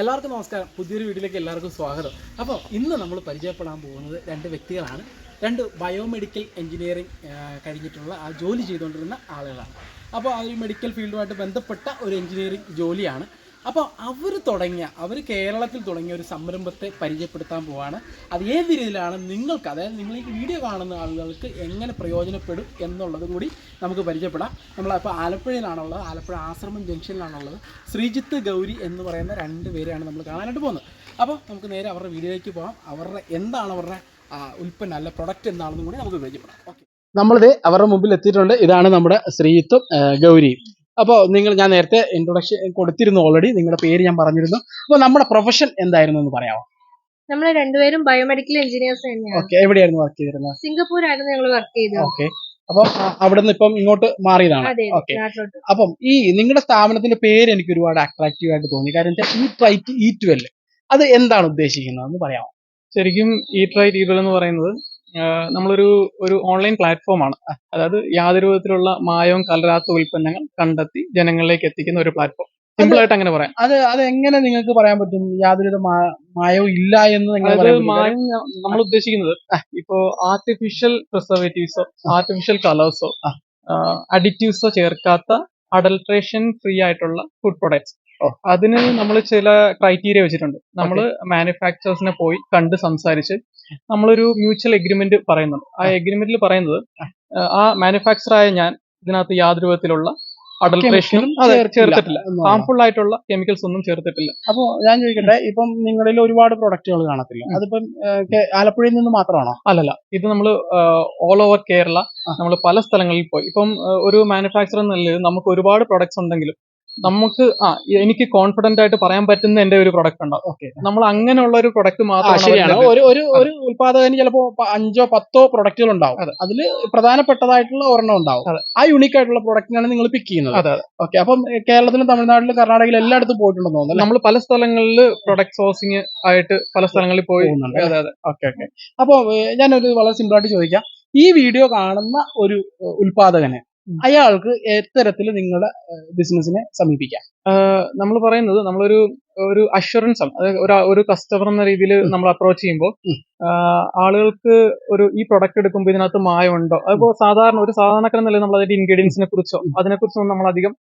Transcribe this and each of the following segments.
എല്ലാവർക്കും നമസ്കാരം. പുതിയൊരു വീഡിയോയിലേക്ക് എല്ലാവർക്കും സ്വാഗതം. അപ്പോൾ ഇന്ന് നമ്മൾ പരിചയപ്പെടാൻ പോകുന്നത് രണ്ട് വ്യക്തികളാണ്. രണ്ട് ബയോമെഡിക്കൽ എഞ്ചിനീയറിംഗ് കഴിഞ്ഞിട്ടുള്ള ആ ജോലി ചെയ്തുകൊണ്ടിരുന്ന ആളുകളാണ്. അപ്പോൾ ആ ഒരു മെഡിക്കൽ ഫീൽഡുമായിട്ട് ബന്ധപ്പെട്ട ഒരു എഞ്ചിനീയറിംഗ് ജോലിയാണ് അപ്പോൾ അവർ തുടങ്ങിയ അവർ കേരളത്തിൽ തുടങ്ങിയ ഒരു സംരംഭത്തെ പരിചയപ്പെടുത്താൻ പോവാണ്. അത് ഏത് രീതിയിലാണ് നിങ്ങൾക്ക് അതായത് നിങ്ങൾ ഈ വീഡിയോ കാണുന്ന ആളുകൾക്ക് എങ്ങനെ പ്രയോജനപ്പെടും എന്നുള്ളത് കൂടി നമുക്ക് പരിചയപ്പെടാം. നമ്മളിപ്പോൾ ആലപ്പുഴയിലാണുള്ളത് ആലപ്പുഴ ആശ്രമം ജംഗ്ഷനിലാണുള്ളത്. ശ്രീജിത്ത് ഗൗരി എന്ന് പറയുന്ന രണ്ട് പേരെയാണ് നമ്മൾ കാണാനായിട്ട് പോകുന്നത്. അപ്പോൾ നമുക്ക് നേരെ അവരുടെ വീഡിയോയിലേക്ക് പോകാം അവരുടെ എന്താണ് അവരുടെ ഉൽപ്പന്നം അല്ല പ്രൊഡക്റ്റ് എന്താണെന്നും കൂടി നമുക്ക് പരിചയപ്പെടാം. ഓക്കെ നമ്മളിത് അവരുടെ മുമ്പിൽ എത്തിയിട്ടുണ്ട്. ഇതാണ് നമ്മുടെ ശ്രീജിത്തും ഗൗരിയും. അപ്പോൾ നിങ്ങൾ ഞാൻ നേരത്തെ ഇൻട്രൊഡക്ഷൻ കൊടുത്തിരുന്നു ഓൾറെഡി നിങ്ങളുടെ പേര് ഞാൻ പറഞ്ഞിരുന്നു. അപ്പോൾ നമ്മുടെ പ്രൊഫഷൻ എന്തായിരുന്നു എന്ന് പറയാമോ? നമ്മൾ രണ്ടുപേരും ബയോമെഡിക്കൽ എഞ്ചിനീയേഴ്സ് തന്നെയാണ്. ഓക്കെ എവിടെയായിരുന്നു വർക്ക് ചെയ്തിരുന്നത് സിംഗപ്പൂർ ആയിരുന്നു ഞങ്ങൾ വർക്ക് ചെയ്തത്. ഓക്കെ അപ്പം അവിടെ നിന്ന് ഇപ്പം ഇങ്ങോട്ട് മാറിയതാണ്. ഓക്കെ അപ്പം ഈ നിങ്ങളുടെ സ്ഥാപനത്തിന്റെ പേര് എനിക്ക് ഒരുപാട് അട്രാക്റ്റീവ് ആയിട്ട് തോന്നി. കാരണം വെച്ചാൽ ഈ ട്രൈറ്റ് ഈ ട്വൽവ് അത് എന്താണ് ഉദ്ദേശിക്കുന്നത് എന്ന് പറയാമോ? ശരിക്കും ഈ ട്രൈ ടീബിൾ എന്ന് പറയുന്നത് നമ്മളൊരു ഒരു ഓൺലൈൻ പ്ലാറ്റ്ഫോമാണ് അതായത് യാതൊരു വിധത്തിലുള്ള മായവും കലരാത്ത ഉൽപ്പന്നങ്ങൾ കണ്ടെത്തി ജനങ്ങളിലേക്ക് എത്തിക്കുന്ന ഒരു പ്ലാറ്റ്ഫോം സിമ്പിൾ ആയിട്ട് അങ്ങനെ പറയാം. അത് അത് എങ്ങനെ നിങ്ങൾക്ക് പറയാൻ പറ്റും? യാതൊരു മായവും ഇല്ല എന്ന് നിങ്ങൾ അതായത്? മായം നമ്മൾ ഉദ്ദേശിക്കുന്നത് ഇപ്പോ ആർട്ടിഫിഷ്യൽ പ്രിസർവേറ്റീവ്സോ ആർട്ടിഫിഷ്യൽ കളേഴ്സോ അഡിറ്റീവ്സോ ചേർക്കാത്ത അഡൽട്രേഷൻ ഫ്രീ ആയിട്ടുള്ള ഫുഡ് പ്രൊഡക്ട്സ്. അതിന് നമ്മൾ ചില ക്രൈറ്റീരിയ വെച്ചിട്ടുണ്ട്. നമ്മൾ മാനുഫാക്ചറേഴ്സിനെ പോയി കണ്ട് സംസാരിച്ച് നമ്മളൊരു മ്യൂച്വൽ എഗ്രിമെന്റ് പറയുന്നുണ്ട്. ആ എഗ്രിമെന്റിൽ പറയുന്നത് ആ. മാനുഫാക്ചർ ആയ ഞാൻ ഇതിനകത്ത് യാതൊരു വിധത്തിലുള്ള ചേർക്കില്ല ചേർത്തിട്ടില്ല എന്നുള്ളതാണ്. ആയിട്ടുള്ള കെമിക്കൽസ് ഒന്നും ചേർത്തിട്ടില്ല. അപ്പൊ ഞാൻ ചോദിക്കട്ടെ ഇപ്പം നിങ്ങളിൽ ഒരുപാട് പ്രൊഡക്റ്റുകൾ കാണത്തില്ല. അതിപ്പം ആലപ്പുഴയിൽ നിന്ന് മാത്രമാണോ? അല്ലല്ല ഇത് നമ്മൾ ഓൾ ഓവർ കേരള. നമ്മൾ പല സ്ഥലങ്ങളിൽ പോയി. ഇപ്പം ഒരു മാനുഫാക്ചർ എന്നുള്ളത് നമുക്ക് ഒരുപാട് പ്രൊഡക്ട്സ് ഉണ്ടെങ്കിലും നമുക്ക് ആ എനിക്ക് കോൺഫിഡന്റ് ആയിട്ട് പറയാൻ പറ്റുന്ന എന്റെ ഒരു പ്രൊഡക്റ്റ് ഉണ്ടാവും ഓക്കെ നമ്മൾ അങ്ങനെയുള്ള ഒരു പ്രൊഡക്റ്റ് മാത്രം ശരിയാണ്. ഒരു ഒരു ഒരു ഉൽപാദകന് ചിലപ്പോ അഞ്ചോ പത്തോ പ്രൊഡക്റ്റുകൾ ഉണ്ടാവും. അതെ. അതിൽ പ്രധാനപ്പെട്ടതായിട്ടുള്ള ഒരെണ്ണം ഉണ്ടാവും. ആ യുണീക്ക് ആയിട്ടുള്ള പ്രൊഡക്റ്റിനാണ് നിങ്ങൾ പിക്ക് ചെയ്യുന്നത്. ഓക്കെ അപ്പം കേരളത്തിലും തമിഴ്നാട്ടിലും കർണാടകയിലും എല്ലായിടത്തും പോയിട്ടുണ്ടെന്ന് തോന്നുന്നു നമ്മൾ പല സ്ഥലങ്ങളിൽ പ്രൊഡക്റ്റ് സോഴ്സിങ് ആയിട്ട് പല സ്ഥലങ്ങളിൽ പോയി. അതെ അതെ. ഓക്കെ ഓക്കെ അപ്പോൾ ഞാനൊരു വളരെ സിമ്പിൾ ആയിട്ട് ചോദിക്കാം. ഈ വീഡിയോ കാണുന്ന ഒരു ഉൽപാദകന്. അയാൾക്ക് എത്തരത്തിൽ നിങ്ങളുടെ ബിസിനസിനെ സമീപിക്കാം. നമ്മൾ പറയുന്നത് നമ്മളൊരു ഒരു അഷുറൻസ് ആണ്. അതായത് ഒരു ഒരു കസ്റ്റമർ എന്ന രീതിയിൽ നമ്മൾ അപ്രോച്ച് ചെയ്യുമ്പോൾ ആളുകൾക്ക് ഒരു ഈ പ്രൊഡക്റ്റ് എടുക്കുമ്പോൾ ഇതിനകത്ത് മായമുണ്ടോ? അതിപ്പോ സാധാരണ ഒരു സാധാരണക്കാരൻ നിലയിൽ നമ്മൾ അതിന്റെ ഇൻഗ്രീഡിയൻസിനെ കുറിച്ചോ? അതിനെ കുറിച്ചൊന്നും നമ്മൾ അധികം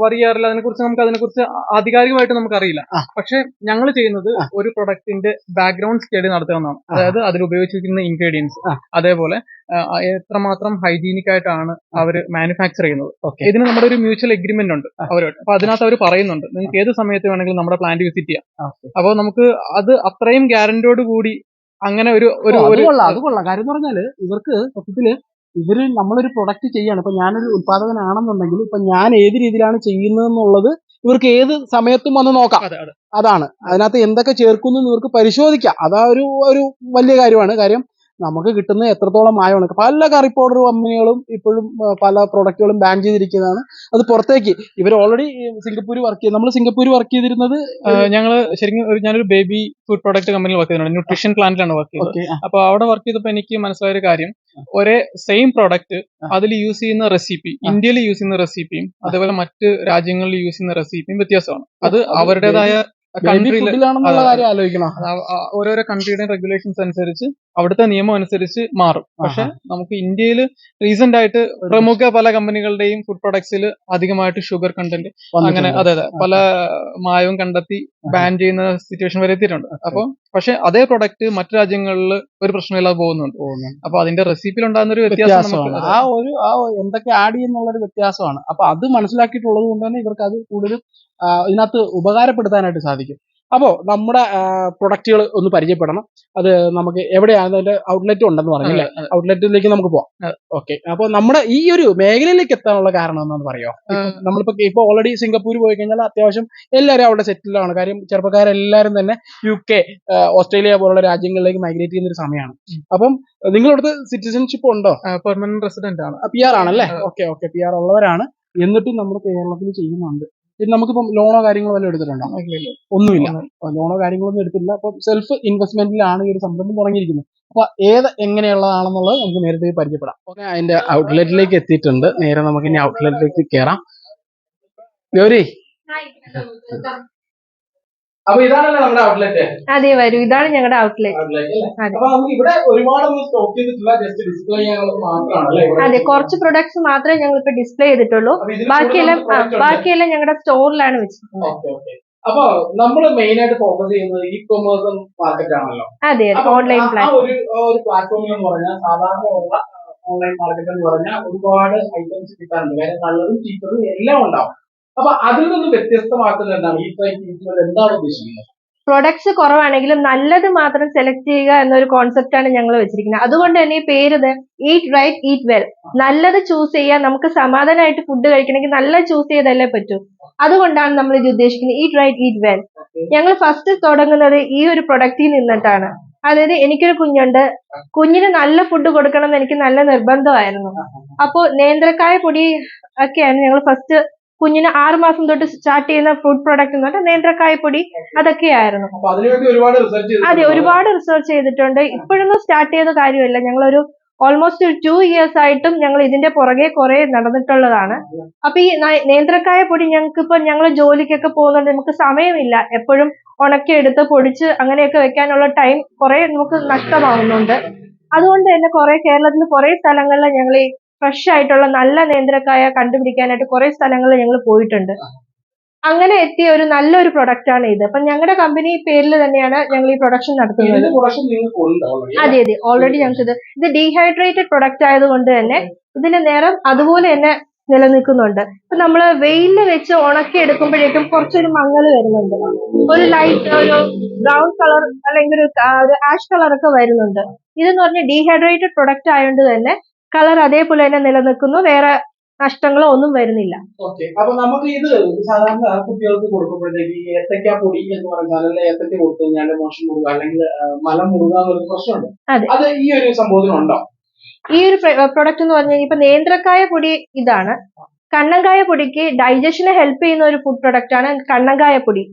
വറിയാറില്ല അതിനെക്കുറിച്ച് നമുക്ക് അതിനെക്കുറിച്ച് ആധികാരികമായിട്ട് നമുക്കറിയില്ല. പക്ഷെ ഞങ്ങൾ ചെയ്യുന്നത് ഒരു പ്രൊഡക്റ്റിന്റെ ബാക്ക്ഗ്രൗണ്ട് സ്റ്റഡി നടത്തുക എന്നാണ് അതായത് അതിൽ ഉപയോഗിച്ചിരിക്കുന്ന ഇൻഗ്രീഡിയൻസ് അതേപോലെ എത്രമാത്രം ഹൈജീനിക് ആയിട്ടാണ് അവർ മാനുഫാക്ചർ ചെയ്യുന്നത്. ഇതിന് നമ്മുടെ ഒരു മ്യൂച്വൽ എഗ്രിമെന്റ് ഉണ്ട് അവരോട്. അപ്പൊ അതിനകത്ത് അവർ പറയുന്നുണ്ട് നിങ്ങൾക്ക് ഏത് സമയത്ത് വേണമെങ്കിലും നമ്മുടെ പ്ലാന്റ് വിസിറ്റ് ചെയ്യാം. അപ്പോൾ നമുക്ക് അത് അത്രയും ഗ്യാരണ്ടിയോട് കൂടി അങ്ങനെ ഒരു ഒരു അത് കൊള്ളാം അത് കൊള്ളാം. കാര്യം പറഞ്ഞാൽ ഇവർക്ക് സത്യത്തിൽ ഇവർ നമ്മളൊരു പ്രൊഡക്റ്റ് ചെയ്യാണ്. ഇപ്പൊ ഞാനൊരു ഉത്പാദകനാണെന്നുണ്ടെങ്കിൽ ഇപ്പൊ ഞാൻ ഏത് രീതിയിലാണ് ചെയ്യുന്നതെന്നുള്ളത് ഇവർക്ക് ഏത് സമയത്തും വന്ന് നോക്കാം. അതെ അതെ. അതാണ്. അതിനകത്ത് എന്തൊക്കെ ചേർക്കുന്നു ഇവർക്ക് പരിശോധിക്കാം. അതാ ഒരു ഒരു വലിയ കാര്യമാണ്. കാര്യം നമുക്ക് കിട്ടുന്ന എത്രത്തോളം മായമാണ് പല കറി പൗഡർ കമ്പനികളും ഇപ്പോഴും പല പ്രൊഡക്റ്റുകളും ബാൻ ചെയ്തിരിക്കുന്നതാണ്. അത് പുറത്തേക്ക് ഇവർ ഓൾറെഡി സിംഗപ്പൂർ വർക്ക് ചെയ്ത് നമ്മൾ സിംഗപ്പൂർ വർക്ക് ചെയ്തിരുന്നത് ഞങ്ങൾ ശരിക്കും ഒരു ഞാനൊരു ബേബി ഫുഡ് പ്രൊഡക്റ്റ് കമ്പനിയിൽ വർക്ക് ചെയ്തിട്ടുണ്ട്. ന്യൂട്രീഷൻ പ്ലാന്റിലാണ് വർക്ക് ചെയ്തത്. അപ്പൊ അവിടെ വർക്ക് ചെയ്തപ്പോൾ എനിക്ക് മനസ്സിലായ ഒരു കാര്യം ഒരേ സെയിം പ്രോഡക്റ്റ് അതിൽ യൂസ് ചെയ്യുന്ന റെസിപ്പി ഇന്ത്യയിൽ യൂസ് ചെയ്യുന്ന റെസിപ്പിയും അതേപോലെ മറ്റ് രാജ്യങ്ങളിൽ യൂസ് ചെയ്യുന്ന റെസിപ്പിയും വ്യത്യാസമാണ്. അത് അവരുടേതായ കൺട്രിയിലാണെന്നുള്ള കാര്യം ആലോചിക്കണം. ഓരോരോ കൺട്രിയുടെ റെഗുലേഷൻസ് അനുസരിച്ച് അവിടുത്തെ നിയമം അനുസരിച്ച് മാറും. പക്ഷെ നമുക്ക് ഇന്ത്യയിൽ റീസെന്റ് ആയിട്ട് പ്രമുഖ പല കമ്പനികളുടെയും ഫുഡ് പ്രൊഡക്ട്സിൽ അധികമായിട്ട് ഷുഗർ കണ്ടന്റ് അങ്ങനെ അതെ അതെ പല മായവും കണ്ടെത്തി ബാൻ ചെയ്യുന്ന സിറ്റുവേഷൻ വരെ എത്തിയിട്ടുണ്ട്. അപ്പൊ പക്ഷെ അതേ പ്രൊഡക്റ്റ് മറ്റു രാജ്യങ്ങളിൽ ഒരു പ്രശ്നമില്ലാതെ പോകുന്നുണ്ട്. അപ്പൊ അതിന്റെ റെസിപ്പിയിൽ ഉണ്ടാകുന്ന ഒരു വ്യത്യാസം വ്യത്യാസമാണ്. ആ ഒരു ആ എന്തൊക്കെ ആഡ് ചെയ്യുന്നുള്ള ഒരു വ്യത്യാസമാണ്. അപ്പൊ അത് മനസ്സിലാക്കിയിട്ടുള്ളത് കൊണ്ട് തന്നെ ഇവർക്ക് അത് കൂടുതലും ഇതിനകത്ത് ഉപകാരപ്പെടുത്താനായിട്ട് സാധിക്കും. അപ്പോൾ നമ്മുടെ പ്രൊഡക്റ്റുകൾ ഒന്ന് പരിചയപ്പെടണം. അത് നമുക്ക് എവിടെയാണ് അതിന്റെ ഔട്ട്ലെറ്റ് ഉണ്ടെന്ന് പറഞ്ഞില്ലേ. ഔട്ട്ലെറ്റിലേക്ക് നമുക്ക് പോവാം. ഓക്കെ അപ്പൊ നമ്മുടെ ഈ ഒരു മേഖലയിലേക്ക് എത്താനുള്ള കാരണം എന്താണെന്ന് പറയോ നമ്മളിപ്പോ ഇപ്പൊ ഓൾറെഡി സിംഗപ്പൂർ പോയി കഴിഞ്ഞാൽ അത്യാവശ്യം എല്ലാവരും അവിടെ സെറ്റിലാണ് കാര്യം ചെറുപ്പക്കാരെല്ലാവരും തന്നെ യു കെ ഓസ്ട്രേലിയ പോലുള്ള രാജ്യങ്ങളിലേക്ക് മൈഗ്രേറ്റ് ചെയ്യുന്ന ഒരു സമയമാണ്. അപ്പം നിങ്ങളടുത്ത് സിറ്റിസൺഷിപ്പ് ഉണ്ടോ? പെർമനന്റ് റെസിഡന്റ് ആണ്. പി ആർ ആണല്ലേ? ഓക്കെ ഓക്കെ പി ആർ ഉള്ളവരാണ്. എന്നിട്ടും നമ്മൾ കേരളത്തിൽ ചെയ്യുന്നുണ്ട്. നമുക്കിപ്പം ലോണോ കാര്യങ്ങളോ വല്ലതും എടുത്തിട്ടുണ്ടോ? ഒന്നുമില്ല. ലോണോ കാര്യങ്ങളൊന്നും എടുത്തിട്ടില്ല. എടുത്തില്ല അപ്പം സെൽഫ് ഇൻവെസ്റ്റ്മെന്റിലാണ് ഈ ഒരു സംരംഭം തുടങ്ങിയിരിക്കുന്നത്. അപ്പൊ ഏത് എങ്ങനെയുള്ളതാണെന്നുള്ളത് നമുക്ക് നേരത്തെ പരിചയപ്പെടാം. ഓക്കെ അതിന്റെ ഔട്ട്ലെറ്റിലേക്ക് എത്തിയിട്ടുണ്ട്. നേരെ നമുക്ക് ഇനി ഔട്ട്ലെറ്റിലേക്ക് കയറാം ഗൗരി അപ്പൊ ഇതാണല്ലേ നമ്മുടെ ഔട്ട്ലെറ്റ് അതെ വരൂ. ഇതാണ് ഞങ്ങളുടെ ഔട്ട്ലെറ്റ്. അപ്പൊ നമുക്ക് ഇവിടെ ഒരുപാടൊന്നും സ്റ്റോക്ക് ചെയ്തിട്ടില്ല ജസ്റ്റ് ഡിസ്പ്ലേ ചെയ്യാനുള്ളത് മാത്രമാണല്ലേ ഇവിടെ? അതെ കുറച്ച് പ്രൊഡക്ട്സ് മാത്രമേ ഞങ്ങൾ ഇപ്പൊ ഡിസ്പ്ലേ ചെയ്തിട്ടുള്ളൂ ബാക്കിയെല്ലാം. ബാക്കിയെല്ലാം ഞങ്ങളുടെ സ്റ്റോറിലാണ് വെച്ചിട്ടുള്ളത് ഓക്കെ ഓക്കെ. അപ്പൊ നമ്മൾ മെയിൻ ആയിട്ട് ഫോക്കസ് ചെയ്യുന്നത് ഇ കൊമേഴ്സ് മാർക്കറ്റ് ആണല്ലോ. അതെ ഓൺലൈൻ ഒരു ഒരു പ്ലാറ്റ്ഫോമിൽ എന്ന് പറഞ്ഞാൽ സാധാരണ ഉള്ള ഓൺലൈൻ മാർക്കറ്റ് എന്ന് പറഞ്ഞാൽ ഒരുപാട് ഐറ്റംസ് കിട്ടാറുണ്ട്. കാര്യം നല്ലതും ചീപ്പറും എല്ലാം ഉണ്ടാവും. അപ്പൊ അതിൽ നിന്ന് വ്യത്യസ്തമാക്കുന്നത് എന്താണ്? ഈ ട്രൈൻ എന്താണ് ഉദ്ദേശിക്കുന്നത്? പ്രൊഡക്ട്സ് കുറവാണെങ്കിലും നല്ലത് മാത്രം സെലക്ട് ചെയ്യുക എന്നൊരു കോൺസെപ്റ്റ് ആണ് ഞങ്ങൾ വെച്ചിരിക്കുന്നത്. അതുകൊണ്ട് തന്നെ ഈ പേര് ഈറ്റ് റൈറ്റ് ഈറ്റ് വെൽ നല്ലത് ചൂസ് ചെയ്യാൻ നമുക്ക് സമാധാനമായിട്ട് ഫുഡ് കഴിക്കണമെങ്കിൽ നല്ല ചൂസ് ചെയ്തല്ലേ പറ്റൂ. അതുകൊണ്ടാണ് നമ്മൾ ഇത് ഉദ്ദേശിക്കുന്നത് ഈറ്റ് റൈറ്റ് ഈറ്റ് വെൽ ഞങ്ങൾ ഫസ്റ്റ് തുടങ്ങുന്നത് ഈ ഒരു പ്രൊഡക്റ്റിൽ നിന്നിട്ടാണ്. അതായത് എനിക്കൊരു കുഞ്ഞുണ്ട്. കുഞ്ഞിന് നല്ല ഫുഡ് കൊടുക്കണം എന്ന് എനിക്ക് നല്ല നിർബന്ധമായിരുന്നു. അപ്പോൾ നേന്ത്രക്കായ പൊടി ഒക്കെയാണ് ഞങ്ങൾ ഫസ്റ്റ് കുഞ്ഞിന് ആറുമാസം തൊട്ട് സ്റ്റാർട്ട് ചെയ്യുന്ന ഫുഡ് പ്രൊഡക്റ്റ് എന്ന് പറഞ്ഞാൽ നേന്ത്രക്കായ പൊടി അതൊക്കെയായിരുന്നു. അതെ ഒരുപാട് റിസർച്ച് ചെയ്തിട്ടുണ്ട്. ഇപ്പോഴൊന്നും സ്റ്റാർട്ട് ചെയ്ത കാര്യമല്ല. ഞങ്ങളൊരു ഓൾമോസ്റ്റ് ഒരു ടു ഇയേഴ്സ് ആയിട്ടും ഞങ്ങൾ ഇതിന്റെ പുറകെ കുറെ നടന്നിട്ടുള്ളതാണ്. അപ്പൊ ഈ നേന്ത്രക്കായ പൊടി ഞങ്ങൾക്ക് ഇപ്പൊ ഞങ്ങൾ ജോലിക്കൊക്കെ പോകുന്നുണ്ട് നമുക്ക് സമയമില്ല. എപ്പോഴും ഉണക്കി എടുത്ത് പൊടിച്ച് അങ്ങനെയൊക്കെ വെക്കാനുള്ള ടൈം കുറെ നമുക്ക് നഷ്ടമാവുന്നുണ്ട്. അതുകൊണ്ട് തന്നെ കുറെ കേരളത്തിൽ കുറെ സ്ഥലങ്ങളിൽ ഞങ്ങൾ ഈ ഫ്രഷ് ആയിട്ടുള്ള നല്ല നേന്ത്രക്കായ കണ്ടുപിടിക്കാനായിട്ട് കുറെ സ്ഥലങ്ങളിൽ ഞങ്ങൾ പോയിട്ടുണ്ട്. അങ്ങനെ എത്തിയ ഒരു നല്ലൊരു പ്രൊഡക്റ്റ് ആണ് ഇത്. അപ്പൊ ഞങ്ങളുടെ കമ്പനി പേരിൽ തന്നെയാണ് ഞങ്ങൾ ഈ പ്രൊഡക്ഷൻ നടത്തുന്നത്. അതെ അതെ. ഓൾറെഡി ഞങ്ങൾക്ക് ഇത് ഇത് ഡീഹൈഡ്രേറ്റഡ് പ്രൊഡക്റ്റ് ആയതുകൊണ്ട് തന്നെ ഇതിന്റെ നേരം അതുപോലെ തന്നെ നിലനിൽക്കുന്നുണ്ട്. ഇപ്പൊ നമ്മൾ വെയിലിൽ വെച്ച് ഉണക്കി എടുക്കുമ്പോഴേക്കും കുറച്ചൊരു മങ്ങൾ വരുന്നുണ്ട്. ഒരു ലൈറ്റ് ഒരു ബ്രൗൺ കളർ അല്ലെങ്കിൽ ഒരു ഒരു ആഷ് കളർ ഒക്കെ വരുന്നുണ്ട്. ഇതെന്ന് പറഞ്ഞാൽ ഡീഹൈഡ്രേറ്റഡ് പ്രൊഡക്റ്റ് ആയതുകൊണ്ട് തന്നെ കളർ അതേപോലെ തന്നെ നിലനിൽക്കുന്നു. വേറെ നഷ്ടങ്ങളോ ഒന്നും വരുന്നില്ല. അപ്പൊ നമുക്ക് ഇത് സാധാരണ കുട്ടികൾക്ക് കൊടുക്കുമ്പോഴത്തേക്ക് ഏത്തക്ക പൊടി എന്ന് പറഞ്ഞാൽ അല്ലെ ഏത്തക്ക കൊടുത്തു കഴിഞ്ഞാൽ മോശം മുറുക അല്ലെങ്കിൽ മലം മുറുക എന്നൊരു പ്രശ്നമുണ്ട്. അതെ. ഈ ഒരു സംഭവത്തിനുണ്ടോ? ഈ ഒരു പ്രൊഡക്റ്റ് എന്ന് പറഞ്ഞു കഴിഞ്ഞാൽ ഇപ്പൊ നേന്ത്രക്കായ പൊടി ഇതാണ്. കണ്ണങ്കായ പൊടിക്ക് ഡൈജഷനെ ഹെൽപ്പ് ചെയ്യുന്ന ഒരു ഫുഡ് പ്രൊഡക്റ്റ് ആണ് കണ്ണങ്കായ പൊടി.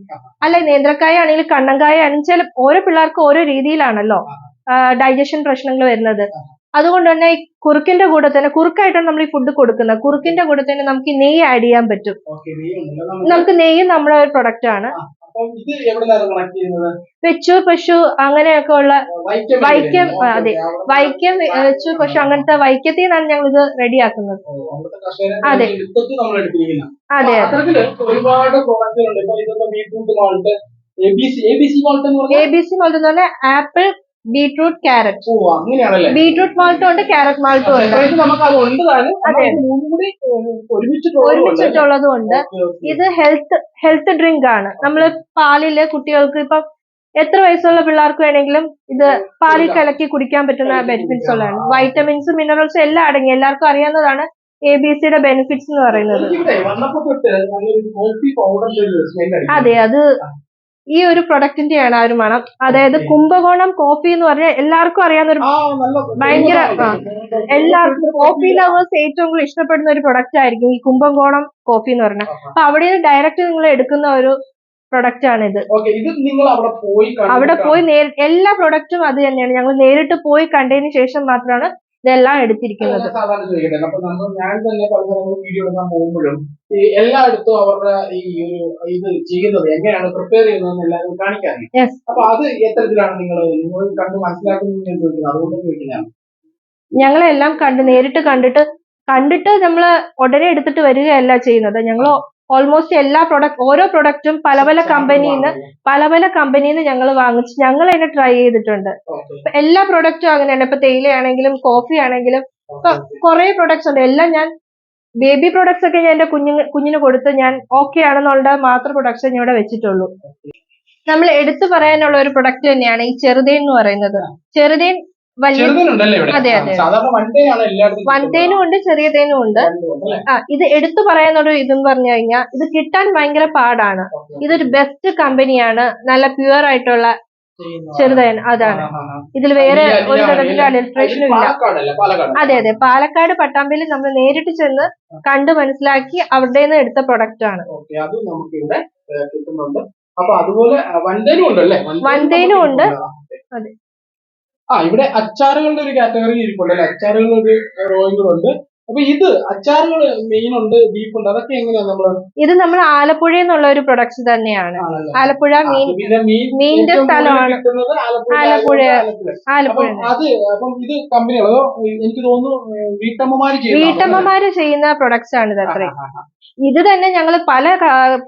അല്ലെ നേന്ത്രക്കായ ആണെങ്കിലും കണ്ണങ്കായ ആണെങ്കിലും ചില ഓരോ പിള്ളേർക്ക് ഓരോ രീതിയിലാണല്ലോ ഡൈജഷൻ പ്രശ്നങ്ങൾ വരുന്നത്. അതുകൊണ്ട് തന്നെ ഈ കുറുക്കിന്റെ കൂടെ തന്നെ കുറുക്കായിട്ടാണ് നമ്മൾ ഈ ഫുഡ് കൊടുക്കുന്നത്. കുറുക്കിന്റെ കൂടെ തന്നെ നമുക്ക് ഈ നെയ്യ് ആഡ് ചെയ്യാൻ പറ്റും. നമുക്ക് നെയ്യ് നമ്മുടെ ഒരു പ്രൊഡക്റ്റ് ആണ്. വെച്ചു പശു അങ്ങനെയൊക്കെ ഉള്ള വൈക്കം അതെ. വൈക്കം വെച്ചു പശു അങ്ങനത്തെ വൈക്കത്തിൽ നിന്നാണ് ഞങ്ങൾ ഇത് റെഡിയാക്കുന്നത് അതെ. അതെ ഒരുപാട് എ ബി സി മാൾട്ട് എന്ന് പറഞ്ഞാൽ ആപ്പിൾ ബീട്രൂട്ട് ക്യാരറ്റ്. ഓ അങ്ങനെയാണല്ലേ? ബീട്രൂട്ട് മാൾട്ടും ഉണ്ട് ക്യാരറ്റ് മാൾട്ടും ഉണ്ട്. നമുക്ക് അത് ഉണ്ട് ഒരുമിച്ചിട്ടുള്ളതും ഉണ്ട്. ഇത് ഹെൽത്ത് ഹെൽത്ത് ഡ്രിങ്ക് ആണ്. നമ്മൾ പാലിൽ കുട്ടികൾക്ക് ഇപ്പം എത്ര വയസ്സുള്ള പിള്ളേർക്ക് വേണമെങ്കിലും ഇത് പാലിൽ കലക്കി കുടിക്കാൻ പറ്റുന്ന ബെനിഫിറ്റ്സ് ഉള്ളതാണ്. വൈറ്റമിൻസും മിനറൽസും എല്ലാം അടങ്ങി. എല്ലാവർക്കും അറിയാവുന്നതാണ് എ ബി സിയുടെ ബെനിഫിറ്റ്സ് എന്ന് പറയുന്നത്. അതെ അത് ഈ ഒരു പ്രൊഡക്റ്റിന്റെയാണ് ആ ഒരു മണം. അതായത് കുംഭകോണം കോഫി എന്ന് പറഞ്ഞാൽ എല്ലാവർക്കും അറിയാവുന്ന ഒരു ഭയങ്കര, എല്ലാവർക്കും കോഫി ലവേഴ്സ് ഏറ്റവും കൂടുതൽ ഇഷ്ടപ്പെടുന്ന ഒരു പ്രൊഡക്റ്റ് ആയിരിക്കും ഈ കുംഭകോണം കോഫി എന്ന് പറഞ്ഞാൽ അപ്പൊ അവിടെ നിന്ന് ഡയറക്റ്റ് നിങ്ങൾ എടുക്കുന്ന ഒരു പ്രൊഡക്റ്റ് ആണ് ഇത്. അവിടെ പോയി എല്ലാ പ്രൊഡക്റ്റും അത് തന്നെയാണ്. ഞങ്ങൾ നേരിട്ട് പോയി കണ്ടതിന് ശേഷം മാത്രമാണ് ഇതെല്ലാം എടുത്തിരിക്കുന്നത്. സാധാരണ ചോദിക്കട്ടെ അപ്പൊ നമ്മൾ ഞാൻ തന്നെ പല സ്ഥലങ്ങളിൽ വീഡിയോ എടുക്കാൻ പോകുമ്പോഴും ഈ എല്ലായിടത്തും അവരുടെ ഈ ഒരു ഇത് ചെയ്യുന്നത് എങ്ങനെയാണ് പ്രിപ്പയർ ചെയ്യുന്നത് എല്ലാവരും കാണിക്കാറില്ല. അപ്പൊ അത് എത്തരത്തിലാണ് നിങ്ങൾ നിങ്ങൾ കണ്ട് മനസ്സിലാക്കുന്നത് ചോദിക്കുന്നത്. അതുകൊണ്ട് ചോദിക്കുന്നതാണ്. ഞങ്ങളെല്ലാം കണ്ട് നേരിട്ട് കണ്ടിട്ട് കണ്ടിട്ട് നമ്മൾ ഉടനെ എടുത്തിട്ട് വരികയല്ല ചെയ്യുന്നത്. ഞങ്ങൾ ഓൾമോസ്റ്റ് എല്ലാ പ്രൊഡക്റ്റ് ഓരോ പ്രൊഡക്റ്റും പല പല കമ്പനിയിൽ നിന്ന് പല പല കമ്പനിയിൽ നിന്ന് ഞങ്ങൾ വാങ്ങിച്ച് ഞങ്ങൾ തന്നെ ട്രൈ ചെയ്തിട്ടുണ്ട്. എല്ലാ പ്രൊഡക്റ്റും അങ്ങനെയാണ്. ഇപ്പൊ തേയിലയാണെങ്കിലും കോഫി ആണെങ്കിലും ഇപ്പൊ കുറെ പ്രൊഡക്ട്സ് ഉണ്ട്. എല്ലാം ഞാൻ ബേബി പ്രൊഡക്ട്സ് ഒക്കെ ഞാൻ എന്റെ കുഞ്ഞിന് കുഞ്ഞിന് കൊടുത്ത് ഞാൻ ഓക്കെ ആണെന്നുള്ള മാത്രം പ്രൊഡക്ട്സ് ഞാൻ ഇവിടെ വെച്ചിട്ടുള്ളൂ. നമ്മൾ എടുത്തു പറയാനുള്ള ഒരു പ്രൊഡക്റ്റ് തന്നെയാണ് ഈ ചെറുതേൻ എന്ന് പറയുന്നത്. ചെറുതേൻ വൻതേനും ഉണ്ട് ചെറിയ തേനും ഉണ്ട് ആ ഇത് എടുത്തു പറയാനൊരു ഇതെന്ന് പറഞ്ഞു കഴിഞ്ഞാൽ ഇത് കിട്ടാൻ ഭയങ്കര പാടാണ്. ഇതൊരു ബെസ്റ്റ് കമ്പനിയാണ് നല്ല പ്യുവർ ആയിട്ടുള്ള ചെറുതേൻ അതാണ്. ഇതിൽ വേറെ ഒരു തരത്തിലുള്ള അഡൽട്രേഷനും ഇല്ല. അതെ അതെ. പാലക്കാട് പട്ടാമ്പിയിൽ നമ്മൾ നേരിട്ട് ചെന്ന് കണ്ടു മനസ്സിലാക്കി അവിടെ നിന്ന് എടുത്ത പ്രൊഡക്റ്റ് ആണ്. അപ്പൊ അതുപോലെ വൻതേനും ഉണ്ടല്ലേ വൻതേനും ഉണ്ട്. അതെ. ആ ഇവിടെ അച്ചാറുകളുടെ ഒരു കാറ്റഗറി ഇരിപ്പുണ്ട് അല്ലെ? അച്ചാറുകളുടെ ഒരു റോയും കൂടെ ഉണ്ട്. അപ്പൊ ഇത് അച്ചാറുകൾ മെയിൻ ഉണ്ട് ബീഫ് ഉണ്ട്. അതൊക്കെ എങ്ങനെയാ നമ്മൾ? ഇത് നമ്മൾ ആലപ്പുഴയിൽ നിന്നുള്ള ഒരു പ്രൊഡക്ട്സ് തന്നെയാണ്. ആലപ്പുഴ മീൻ മീനിന്റെ സ്ഥലമാണ്. ആലപ്പുഴ ആലപ്പുഴ. അത് അപ്പം ഇത് കമ്പനികളോ എനിക്ക് തോന്നുന്നു വീട്ടമ്മമാര്? വീട്ടമ്മമാര് ചെയ്യുന്ന പ്രൊഡക്ട്സ് ആണ് ഇത് ആ. ഇത് തന്നെ ഞങ്ങൾ പല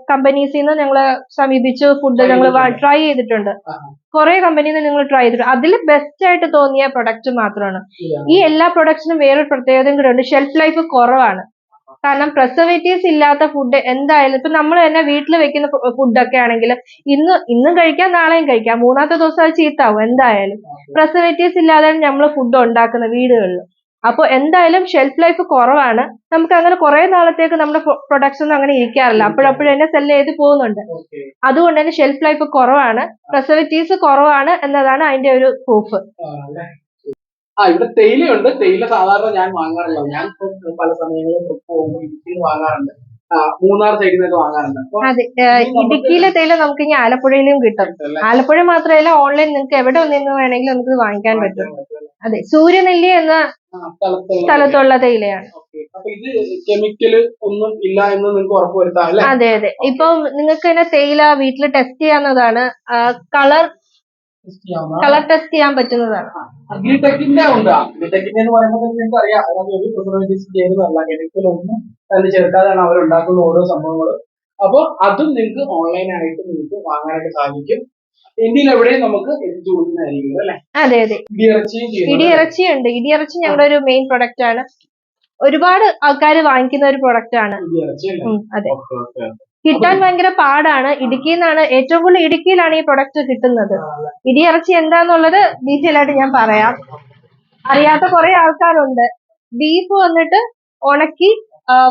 കമ്പനീസിൽ നിന്ന് ഞങ്ങൾ സമീപിച്ചു ഫുഡ് ഞങ്ങൾ. ട്രൈ ചെയ്തിട്ടുണ്ട്. കുറെ കമ്പനിയിൽ നിന്ന് നിങ്ങൾ ട്രൈ ചെയ്തിട്ട് അതിൽ ബെസ്റ്റ് ആയിട്ട് തോന്നിയ പ്രൊഡക്റ്റ് മാത്രമാണ്. ഈ എല്ലാ പ്രൊഡക്ട്സിനും വേറൊരു പ്രത്യേകതയും കൂടെ ഉണ്ട്. ഷെൽഫ് ലൈഫ് കുറവാണ്. കാരണം പ്രിസർവേറ്റീവ്സ് ഇല്ലാത്ത ഫുഡ് എന്തായാലും ഇപ്പൊ നമ്മൾ തന്നെ വീട്ടിൽ വെക്കുന്ന ഫുഡൊക്കെ ആണെങ്കിൽ ഇന്ന് ഇന്നും കഴിക്കാം നാളെയും കഴിക്കാം. മൂന്നാമത്തെ ദിവസം അത് ചീത്താവും എന്തായാലും. പ്രിസർവേറ്റീവ്സ് ഇല്ലാതെയാണ് നമ്മൾ ഫുഡ് ഉണ്ടാക്കുന്നത് വീടുകളിൽ അപ്പോൾ എന്തായാലും ഷെൽഫ് ലൈഫ് കുറവാണ്. നമുക്ക് അങ്ങനെ കുറെ നാളത്തേക്ക് നമ്മുടെ പ്രൊഡക്ട്സ് ഒന്നും അങ്ങനെ ഇരിക്കാറില്ല. അപ്പോഴപ്പോഴും തന്നെ സെല്ല് ചെയ്ത് പോകുന്നുണ്ട്. അതുകൊണ്ട് തന്നെ ഷെൽഫ് ലൈഫ് കുറവാണ്. പ്രസവിറ്റീസ് കുറവാണ് എന്നതാണ് അതിന്റെ ഒരു പ്രൂഫ് ആ ഇവിടെ തേയിലയുണ്ട്. തേയില സാധാരണ ഞാൻ വാങ്ങാറില്ല. ഞാൻ പല സമയങ്ങളിൽ പോകുമ്പോൾ ഇടുക്കിയിൽ വാങ്ങാറുണ്ട്. മൂന്നാർ സൈഡിൽ നിന്നൊക്കെ വാങ്ങാറുണ്ട്. അതെ ഇടുക്കിയിലെ തേയില നമുക്ക് ഇനി ആലപ്പുഴയിലും കിട്ടും? ആലപ്പുഴ മാത്രമല്ല ഓൺലൈൻ നിങ്ങൾക്ക് എവിടെ നിന്ന് വേണമെങ്കിലും നമുക്ക് വാങ്ങിക്കാൻ പറ്റും. അതെ സൂര്യനെല്ലി എന്ന സ്ഥലത്തുള്ള തേയിലയാണ്. ഇത് കെമിക്കൽ ഒന്നും ഇല്ല എന്ന് നിങ്ങൾക്ക് ഉറപ്പ് വരുത്താം അതെ അതെ. ഇപ്പൊ നിങ്ങൾക്ക് തന്നെ തേയില വീട്ടിൽ ടെസ്റ്റ് ചെയ്യാവുന്നതാണ്. കളർ കളർ ടെസ്റ്റ് ചെയ്യാൻ പറ്റുന്നതാണ്. അഗ്രിടെക്കിന്റെ ഉണ്ട്. അഗ്രിടെക്കിന്റെ എന്ന് പറയുമ്പോൾ തന്നെ നിങ്ങൾക്ക് അറിയാം. അതിനകത്ത് ഒരു പ്രിസർവേറ്റീവ്സ് ചെയ്യുന്നതല്ല കെമിക്കൽ ഒന്നും അതിൽ ചേർക്കാതെയാണ് അവർ ഉണ്ടാക്കുന്ന ഓരോ സംഭവങ്ങൾ അപ്പോൾ അതും നിങ്ങൾക്ക് ഓൺലൈനായിട്ട് നിങ്ങൾക്ക് വാങ്ങാനായിട്ട് സാധിക്കും. ഇന്ത്യയിൽ എവിടെയും നമുക്ക് എത്തിച്ചു കൊടുക്കുന്നതായിരിക്കും അല്ലെ? അതെ അതെ. ഇടിയിറച്ചിയും ഇടിയിറച്ചി ഉണ്ട് ഇടിയിറച്ചി ഞങ്ങളുടെ ഒരു മെയിൻ പ്രൊഡക്റ്റ് ആണ്. ഒരുപാട് ആൾക്കാർ വാങ്ങിക്കുന്ന ഒരു പ്രൊഡക്റ്റ് ആണ്. അതെ. കിട്ടാൻ ഭയങ്കര പാടാണ്. ഇടുക്കിയിൽ നിന്നാണ് ഏറ്റവും കൂടുതൽ ഇടുക്കിയിലാണ് ഈ പ്രൊഡക്റ്റ് കിട്ടുന്നത്. ഇടിയിറച്ചി എന്താന്നുള്ളത് ഡീറ്റെയിൽ ആയിട്ട് ഞാൻ പറയാം. അറിയാത്ത കുറെ ആൾക്കാരുണ്ട്. ബീഫ് വന്നിട്ട് ഉണക്കി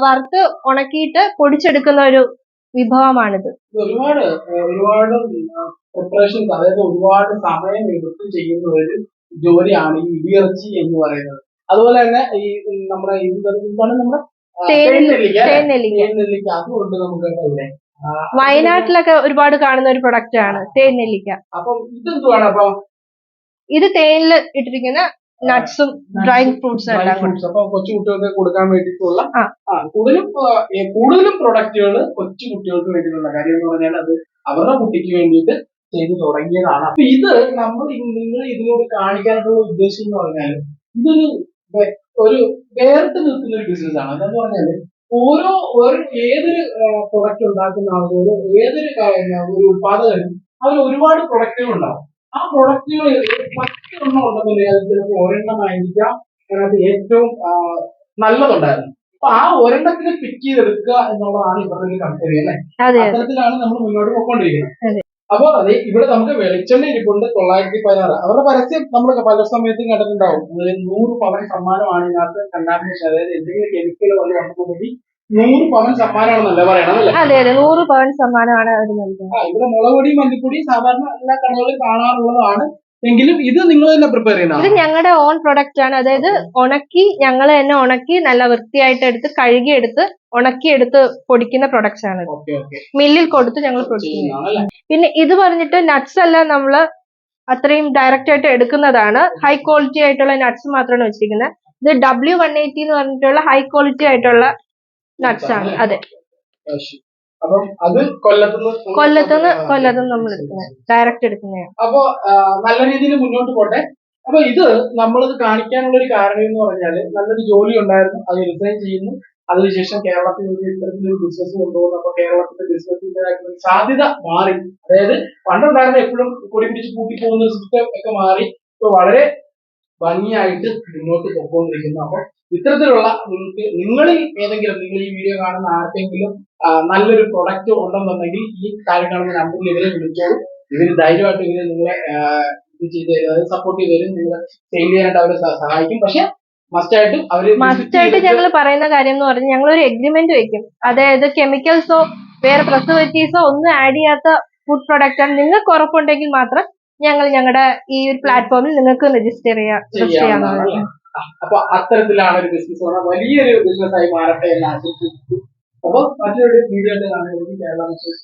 വറുത്ത് ഉണക്കിയിട്ട് പൊടിച്ചെടുക്കുന്ന ഒരു വിഭവമാണിത്. ഒരുപാട് ഒരുപാട് പ്രിപ്പറേഷൻസ് അതായത് ഒരുപാട് സമയം എടുത്ത് ചെയ്യുന്ന ഒരു ജോലിയാണ് ഈ ഇടിയിറച്ചി എന്ന് പറയുന്നത്. അതുപോലെ തന്നെ ഈ നമ്മുടെ ഇത് എന്താണ് നമ്മുടെ തേൻനെല്ലിക്ക അതുകൊണ്ട് നമുക്ക് ഇവിടെ വയനാട്ടിലൊക്കെ ഒരുപാട് കാണുന്ന ഒരു പ്രൊഡക്റ്റ് ആണ് തേൻ നെല്ലിക്ക അപ്പം ഇതെന്തുവാണ് അപ്പൊ? ഇത് തേനിൽ ഇട്ടിരിക്കുന്ന നട്ട്സും ഡ്രൈ ഫ്രൂട്ട്സും എല്ലാം. ഫ്രൂട്ട്സ്. അപ്പൊ കൊച്ചു കുട്ടികൾക്ക് കൊടുക്കാൻ വേണ്ടിയിട്ടുള്ള കൂടുതലും കൂടുതലും പ്രൊഡക്റ്റുകൾ കൊച്ചു കുട്ടികൾക്ക് വേണ്ടിയിട്ടുള്ള കാര്യം എന്ന് പറഞ്ഞാൽ അത് അവരുടെ കുട്ടിക്ക് വേണ്ടിയിട്ട് ചെയ്തു തുടങ്ങിയതാണ്. അപ്പൊ ഇത് നമ്മൾ നിങ്ങൾ ഇതിനോട് കാണിക്കാനായിട്ടുള്ള ഉദ്ദേശം എന്ന് പറഞ്ഞാൽ ഇതൊരു ഒരു വേറിട്ട് നിൽക്കുന്ന ഒരു ബിസിനസ് ആണ്. അതെന്ന് പറഞ്ഞാൽ ഓരോ ഒരു ഏതൊരു പ്രൊഡക്റ്റ് ഉണ്ടാക്കുന്ന ആളുകളും ഏതൊരു ഒരു ഉത്പാദകനും അവർ ഒരുപാട് പ്രൊഡക്റ്റുകൾ ഉണ്ടാവും. ആ പ്രൊഡക്റ്റുകൾ മറ്റൊരെണ്ണം ഉണ്ടെന്നുണ്ടെങ്കിൽ അത് ചിലപ്പോൾ ഒരെണ്ണമായിരിക്കാം അതിനകത്ത് ഏറ്റവും നല്ലതുണ്ടായിരുന്നു. അപ്പൊ ആ ഒരെണ്ണത്തിന് പിക്ക് ചെയ്തെടുക്കുക എന്നുള്ളതാണ് ഇവരുടെ ഒരു അല്ലേ അല്ലെ? അതെ അതെ. അത്തരത്തിലാണ് നമ്മൾ മുന്നോട്ട് പോയിക്കൊണ്ടിരിക്കുന്നത്. അപ്പോൾ അതെ ഇവിടെ നമുക്ക് വെളിച്ചെണ്ണ ഇരിപ്പുണ്ട് തൊള്ളായിരത്തി പതിനാറ്. അവരുടെ പരസ്യം നമ്മൾ പല സമയത്തും കണ്ടിട്ടുണ്ടാവും. അതായത് നൂറ് പവൻ സമ്മാനമാണ് ഇതിനകത്ത് കണ്ടാമിനേഷൻ അതായത് എന്തെങ്കിലും കെമിക്കൽ പോലെ ഉണ്ടെന്നുണ്ടെങ്കിൽ നൂറ് പവൻ സമ്മാനമാണെന്നല്ല പറയണം അല്ലേ? അതെ അതെ. നൂറ് പവൻ സമ്മാനമാണ് ഇവിടെ മുളക് മല്ലിപ്പൊടി മല്ലിപ്പൊടിയും സാധാരണ എല്ലാ കടകളിലും കാണാറുള്ളതാണ്. എങ്കിലും ഇത് നിങ്ങൾ തന്നെ പ്രിപ്പയർ ചെയ്യണം ഇത് ഞങ്ങളുടെ ഓൺ പ്രൊഡക്റ്റ് ആണ്. അതായത് ഉണക്കി ഞങ്ങൾ തന്നെ ഉണക്കി നല്ല വൃത്തിയായിട്ട് എടുത്ത് കഴുകി എടുത്ത് ഉണക്കി എടുത്ത് പൊടിക്കുന്ന പ്രൊഡക്ട്സ് ആണ് മില്ലിൽ കൊടുത്ത് ഞങ്ങൾ പ്രൊഡ്യൂസ് ചെയ്യുന്നത്. പിന്നെ ഇത് പറഞ്ഞിട്ട് നട്ട്സ് എല്ലാം നമ്മൾ അത്രയും ഡയറക്റ്റ് ആയിട്ട് എടുക്കുന്നതാണ്. ഹൈ ക്വാളിറ്റി ആയിട്ടുള്ള നട്ട്സ് മാത്രമാണ് വെച്ചിരിക്കുന്നത്. ഇത് ഡബ്ല്യു വൺ എയ്റ്റി എന്ന് പറഞ്ഞിട്ടുള്ള ഹൈ ക്വാളിറ്റി ആയിട്ടുള്ള നട്ട്സ് ആണ്. അത്. കൊല്ലത്തുനിന്ന് കൊല്ലത്തുനിന്ന് നമ്മൾ എടുക്കുന്നത് ഡയറക്റ്റ് എടുക്കുന്നതാണ്. അപ്പൊ നല്ല രീതിയിൽ മുന്നോട്ട് പോട്ടെ. അപ്പൊ ഇത് നമ്മളിത് കാണിക്കാനുള്ള ഒരു കാരണം എന്ന് പറഞ്ഞാൽ നല്ലൊരു ജോലി ഉണ്ടായിരുന്നു. അത് റിസൈൻ ചെയ്യുന്നു. അതിനുശേഷം കേരളത്തിൽ ഒരു ഇത്തരത്തിലൊരു ബിസിനസ് കൊണ്ടുപോകുന്നു അപ്പൊ കേരളത്തിന്റെ ബിസിനസിന്റെ സാധ്യത മാറി. അതായത് പണ്ടുണ്ടായിരുന്ന എപ്പോഴും കൊടി പിടിച്ച് കൂട്ടി പോകുന്ന സിസ്റ്റം ഒക്കെ മാറി. ഇപ്പൊ വളരെ ഭംഗിയായിട്ട് മുന്നോട്ട് പോയിക്കൊണ്ടിരിക്കുന്നു. അപ്പൊ ഇത്തരത്തിലുള്ള നിങ്ങൾക്ക് നിങ്ങളിൽ ഏതെങ്കിലും നിങ്ങൾ ഈ വീഡിയോ കാണുന്ന ആർക്കെങ്കിലും നല്ലൊരു പ്രൊഡക്റ്റ് ഉണ്ടെന്നുണ്ടെങ്കിൽ ഈ കാര്യങ്ങളൊക്കെ നമ്പറിൽ ഇവരെ വിളിച്ചോളൂ ഇവർ ധൈര്യമായിട്ട് ഇവർ നിങ്ങളെ ഇത് ചെയ്ത് തരും. അതായത് സപ്പോർട്ട് ചെയ്ത് തരും. നിങ്ങളെ സെയിൽ ചെയ്യാനായിട്ട് അവരെ സഹായിക്കും. പക്ഷെ മസ്റ്റ് ആയിട്ടും അവർ ഞങ്ങൾ പറയുന്ന കാര്യം എന്ന് പറഞ്ഞാൽ ഞങ്ങൾ ഒരു എഗ്രിമെന്റ് വെക്കും. അതായത് കെമിക്കൽസോ വേറെ പ്രസവറ്റീസോ ഒന്നും ആഡ് ചെയ്യാത്ത ഫുഡ് പ്രൊഡക്റ്റ് ആണ് നിങ്ങൾക്ക് ഉറപ്പുണ്ടെങ്കിൽ മാത്രം ഞങ്ങൾ ഞങ്ങളുടെ ഈ ഒരു പ്ലാറ്റ്ഫോമിൽ നിങ്ങൾക്ക് രജിസ്റ്റർ ചെയ്യാം രജിസ്റ്റർ ചെയ്യാവുന്നതാണ്? അപ്പൊ അത്തരത്തിലാണ് ഒരു ബിസിനസ് വലിയൊരു ബിസിനസ് ആയി മാറട്ടെ എന്ന് ആശംസിക്കുന്നു. അപ്പൊ മറ്റൊരു വീഡിയോ കാണുന്നത് കേരള മെസ്സേജ്